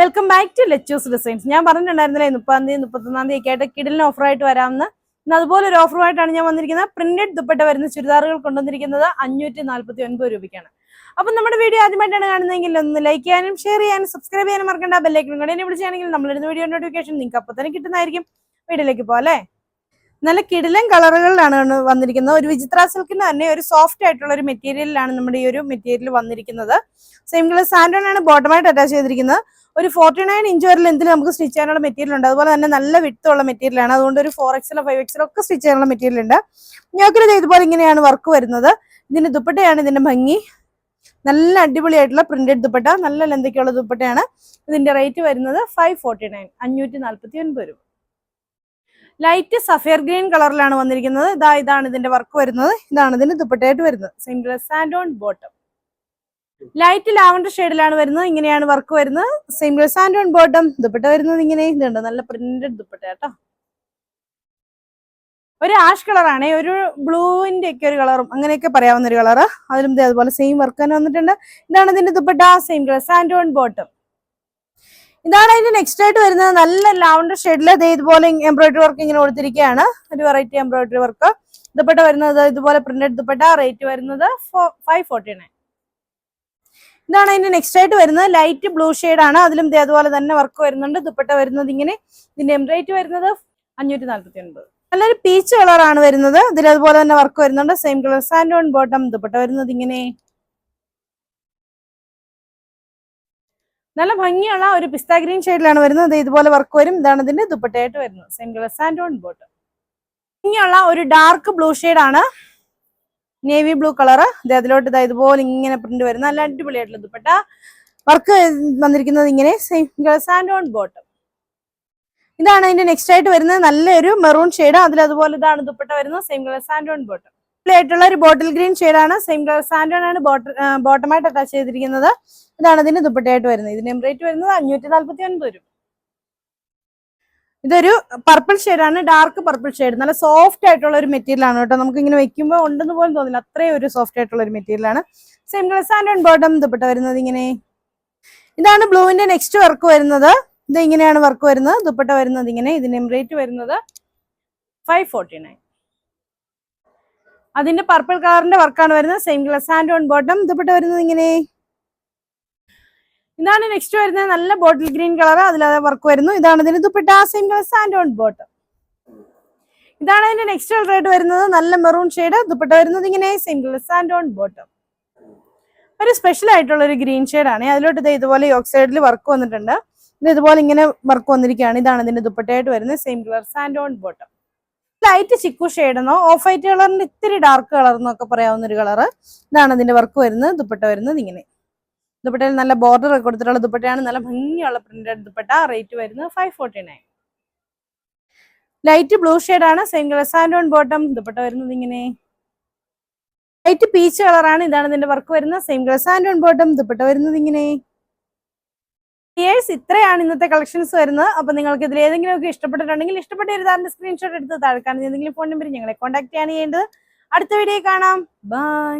Welcome back to Lechus designs ഞാൻ പറഞ്ഞിട്ടുണ്ടായിരുന്നില്ലേ മുപ്പതാം തീയതി മുപ്പത്തൊന്നാം തീയതി ഒക്കെ ആയിട്ട് കിടലിന് ഓഫറായിട്ട് വരാമെന്ന്. ഇന്ന് അതുപോലെ ഒരു ഓഫറുമായിട്ടാണ് ഞാൻ വന്നിരിക്കുന്നത്. പ്രിന്റഡ് ദുപ്പട്ട വരുന്ന ചുരിദാറുകൾ കൊണ്ടുവന്നിരിക്കുന്നത് അഞ്ഞൂറ്റി നാല്പത്തി ഒൻപത് രൂപയ്ക്കാണ്. അപ്പം നമ്മുടെ വീഡിയോ ആദ്യമായിട്ടാണ് കാണുന്നതെങ്കിൽ ഒന്ന് ലൈക്ക് ചെയ്യാനും ഷെയർ ചെയ്യാനും സബ്സ്ക്രൈബ് ചെയ്യാനും മറക്കേണ്ട. ബെല്ലൈക്കനും കൂടെ എന്നെ വിളിച്ചാണെങ്കിൽ നമ്മളിടുന്ന വീഡിയോ നോട്ടിഫിക്കേഷൻ നിങ്ങൾക്ക് അപ്പോൾ തന്നെ കിട്ടുന്നതായിരിക്കും. വീഡിയോയിലേക്ക് അല്ലേ? നല്ല കിടിലൻ കളറുകളിലാണ് വന്നിരിക്കുന്നത്. ഒരു വിചിത്ര സിൽക്കിന് തന്നെ ഒരു സോഫ്റ്റ് ആയിട്ടുള്ള ഒരു മെറ്റീരിയലിലാണ് നമ്മുടെ ഈ ഒരു മെറ്റീരിയൽ വന്നിരിക്കുന്നത്. സെയിം കളർ സാൻഡോണാണ് ബോട്ടമായിട്ട് അറ്റാച്ച് ചെയ്തിരിക്കുന്നത്. ഒരു ഫോർട്ടി നയൻ ഇഞ്ച് വരെ ലെന്തിൽ നമുക്ക് സ്റ്റിച്ച് ചെയ്യാനുള്ള മെറ്റീരിയൽ ഉണ്ട്. അതുപോലെ തന്നെ നല്ല വിട്ടുള്ള മെറ്റീരിയൽ ആണ്. അതുകൊണ്ട് ഒരു ഫോർ എക്സിലോ ഫൈവ് എക്സിലോ ഒക്കെ സ്റ്റിച്ച് ചെയ്യാനുള്ള മെറ്റീരിയൽ ഉണ്ട്. ഞങ്ങൾക്ക് ഇതുപോലെ ഇങ്ങനെയാണ് വർക്ക് വരുന്നത്. ഇതിന്റെ ദുപ്പട്ടയാണ് ഇതിന്റെ ഭംഗി. നല്ല അടിപൊളിയായിട്ടുള്ള പ്രിന്റഡ് ദുപ്പട്ട. നല്ല ലെന്തൊക്കെയുള്ള ദുപ്പട്ടയാണ് ഇതിന്റെ റേറ്റ് വരുന്നത് ഫൈവ് ഫോർട്ടി നയൻ അഞ്ഞൂറ്റി നാല്പത്തി ഒൻപത് രൂപ. ലൈറ്റ് സഫയർ ഗ്രീൻ കളറിലാണ് വന്നിരിക്കുന്നത്. ഇതാ ഇതാണ് ഇതിന്റെ വർക്ക് വരുന്നത്. ഇതാണ് ഇതിന് ദുപ്പട്ടയായിട്ട് വരുന്നത്. Same dress and on bottom light lavender ഷെയ്ഡിലാണ് വരുന്നത്. ഇങ്ങനെയാണ് വർക്ക് വരുന്നത്. Same dress and on bottom dupatta വരുന്നത് ഇങ്ങനെ. ഇതുണ്ട്. നല്ല പ്രിന്റഡ് ദുപ്പട്ട കേട്ടോ. ഒരു ആഷ് കളറാണ് ഒരു ബ്ലൂവിന്റെ ഒക്കെ ഒരു കളറും അങ്ങനെയൊക്കെ പറയാവുന്ന ഒരു കളറ് അതിലും അതുപോലെ സെയിം വർക്ക് തന്നെ വന്നിട്ടുണ്ട്. ഇതാണ് ഇതിന്റെ dupatta. Same dress and on bottom ഇതാണ് അതിന്റെ നെക്സ്റ്റ് ആയിട്ട് വരുന്നത്. നല്ല ലാവണ്ടർ ഷെയ്ഡിൽ ദേ ഇതുപോലെ എംബ്രോയിഡറി വർക്ക് ഇങ്ങനെ കൊടുത്തിരിക്കുകയാണ് ഒരു വെറൈറ്റി എംബ്രോയിഡറി വർക്ക് ദുപ്പട്ട വരുന്നത് ഇതുപോലെ പ്രിന്റഡ് ദുപ്പട്ട. റേറ്റ് വരുന്നത് ഫൈവ് ഫോർട്ടി നയൻ ഇതാണ് അതിന്റെ നെക്സ്റ്റ് ആയിട്ട് വരുന്നത്. ലൈറ്റ് ബ്ലൂ ആണ്. അതിലും അതുപോലെ തന്നെ വർക്ക് വരുന്നുണ്ട്. ദുപ്പട്ട വരുന്നത് ഇങ്ങനെ. ഇതിന്റെ റേറ്റ് വരുന്നത് അഞ്ഞൂറ്റി നാല്പത്തി ഒൻപത് നല്ലൊരു പീച്ച് കളറാണ് വരുന്നത്. ഇതിൽ അതുപോലെ തന്നെ വർക്ക് വരുന്നുണ്ട്. Same colour sand on bottom dupatta വരുന്നത് ഇങ്ങനെ. നല്ല ഭംഗിയുള്ള ഒരു പിസ്ത ഗ്രീൻ ഷെയ്ഡിലാണ് വരുന്നത്. ഇതുപോലെ വർക്ക് വരും. ഇതാണ് ഇതിന്റെ ദുപ്പട്ടയായിട്ട് വരുന്നത്. Same colour sand on bottom ഭംഗിയുള്ള ഒരു ഡാർക്ക് ബ്ലൂ ആണ്. നേവി ബ്ലൂ കളറ് അതിലോട്ട് ഇതാ ഇതുപോലെ ഇങ്ങനെ പ്രിന്റ് വരുന്ന നല്ല അടിപൊളിയായിട്ടുള്ള ദുപ്പട്ട. വർക്ക് വന്നിരിക്കുന്നത് ഇങ്ങനെ. സെയിം സാൻഡ് ഓൺ ബോട്ടം ഇതാണ് അതിന്റെ നെക്സ്റ്റ് ആയിട്ട് വരുന്നത്. നല്ലൊരു മെറൂൺ ഷെയ്ഡ് അതിൽ അതുപോലെ ഇതാണ് ദുപ്പട്ട വരുന്നത്. Same colour sand on bottom ആയിട്ടുള്ള ഒരു ബോട്ടിൽ ഗ്രീൻ ആണ്. സെയിം കളർ സാൻഡ് ഓൺ ആണ് ബോട്ടമായിട്ട് അറ്റാച്ച് ചെയ്തിരിക്കുന്നത്. ഇതാണ് ഇതിന് ദുപ്പട്ടയായിട്ട് വരുന്നത്. ഇതിന് റേറ്റ് വരുന്നത് അഞ്ഞൂറ്റി നാല്പത്തി ഒൻപത് രൂപ. ഇതൊരു പർപ്പിൾ ആണ്. ഡാർക്ക് പർപ്പിൾ ഷെയ്ഡ് നല്ല സോഫ്റ്റ് ആയിട്ടുള്ള ഒരു മെറ്റീരിയൽ ആണ് കേട്ടോ. നമുക്ക് ഇങ്ങനെ വെക്കുമ്പോൾ ഉണ്ടെന്ന് പോലും തോന്നില്ല. അത്രയും ഒരു സോഫ്റ്റ് ആയിട്ടുള്ള ഒരു മെറ്റീരിയൽ ആണ്. Same colour sand on bottom dupatta വരുന്നത് ഇങ്ങനെ. ഇതാണ് ബ്ലൂവിന്റെ നെക്സ്റ്റ് വർക്ക് വരുന്നത്. ഇത് ഇങ്ങനെയാണ് വർക്ക് വരുന്നത്. ദുപ്പട്ട വരുന്നത് ഇങ്ങനെ. ഇതിന് റേറ്റ് വരുന്നത് ഫൈവ് ഫോർട്ടി നയൻ അതിന്റെ പർപ്പിൾ കളറിന്റെ വർക്കാണ് വരുന്നത്. Same colour sand on bottom ഇതുപെട്ട് വരുന്നത് ഇങ്ങനെ. ഇതാണ് നെക്സ്റ്റ് വരുന്നത്. നല്ല ബോട്ടിൽ ഗ്രീൻ കളർ അതിലത് വർക്ക് വരുന്നു. ഇതാണ് ഇതിന് dupatta same colour sand on bottom ഇതാണ് അതിന്റെ നെക്സ്റ്റ് കളർ ആയിട്ട് വരുന്നത്. നല്ല മെറൂൺ ഷെയ്ഡ് ഇതുപെട്ട് വരുന്നത് ഇങ്ങനെ. Same colour sand on bottom ഒരു സ്പെഷ്യൽ ആയിട്ടുള്ള ഒരു ഗ്രീൻ ആണ്. അതിലോട്ട് ഇത് ഇതുപോലെ യോക്ക് സൈഡിൽ വർക്ക് വന്നിട്ടുണ്ട്. ഇത് ഇതുപോലെ ഇങ്ങനെ വർക്ക് വന്നിരിക്കുകയാണ്. ഇതാണ് ഇതിന്റെ ദുപ്പട്ടയായിട്ട് വരുന്നത്. Same colour sand on bottom light chikoo ഷെയ്ഡെന്നോ off white കളറിന്റെ ഇത്തിരി ഡാർക്ക് കളർ എന്നൊക്കെ പറയാവുന്ന ഒരു കളറ് ഇതാണ് ഇതിന്റെ വർക്ക് വരുന്നത് ദുപ്പട്ട വരുന്നത് ഇങ്ങനെ. ദുപ്പട്ടയിൽ നല്ല ബോർഡർ ഒക്കെ കൊടുത്തിട്ടുള്ള ദുപ്പട്ടയാണ്. നല്ല ഭംഗിയുള്ള പ്രിന്റഡ് ദുപ്പട്ട. റേറ്റ് വരുന്നത് five forty nine light blue ആണ്. Same colour sand on bottom dupatta വരുന്നത് ഇങ്ങനെ. ലൈറ്റ് പീച്ച് കളറാണ് ഇതാണ് ഇതിന്റെ വർക്ക് വരുന്നത്. Same colour sand on bottom dupatta വരുന്നത് ഇങ്ങനെ. ഇയേഴ്സ് ഇത്രയാണ് ഇന്നത്തെ കളക്ഷൻസ് വരുന്നത്. അപ്പൊ നിങ്ങൾക്ക് ഇതിൽ ഏതെങ്കിലും ഒക്കെ ഇഷ്ടപ്പെട്ടിട്ടുണ്ടെങ്കിൽ ഇഷ്ടപ്പെട്ട ഒരു താരന്റെ സ്ക്രീൻഷോട്ട് എടുത്ത് താഴെ കാണുന്ന ഏതെങ്കിലും ഫോൺ നമ്പർ ഞങ്ങളെ കോൺടാക്ട് ചെയ്യാണ് ചെയ്യേണ്ടത്. അടുത്ത വീഡിയോ കാണാം. ബൈ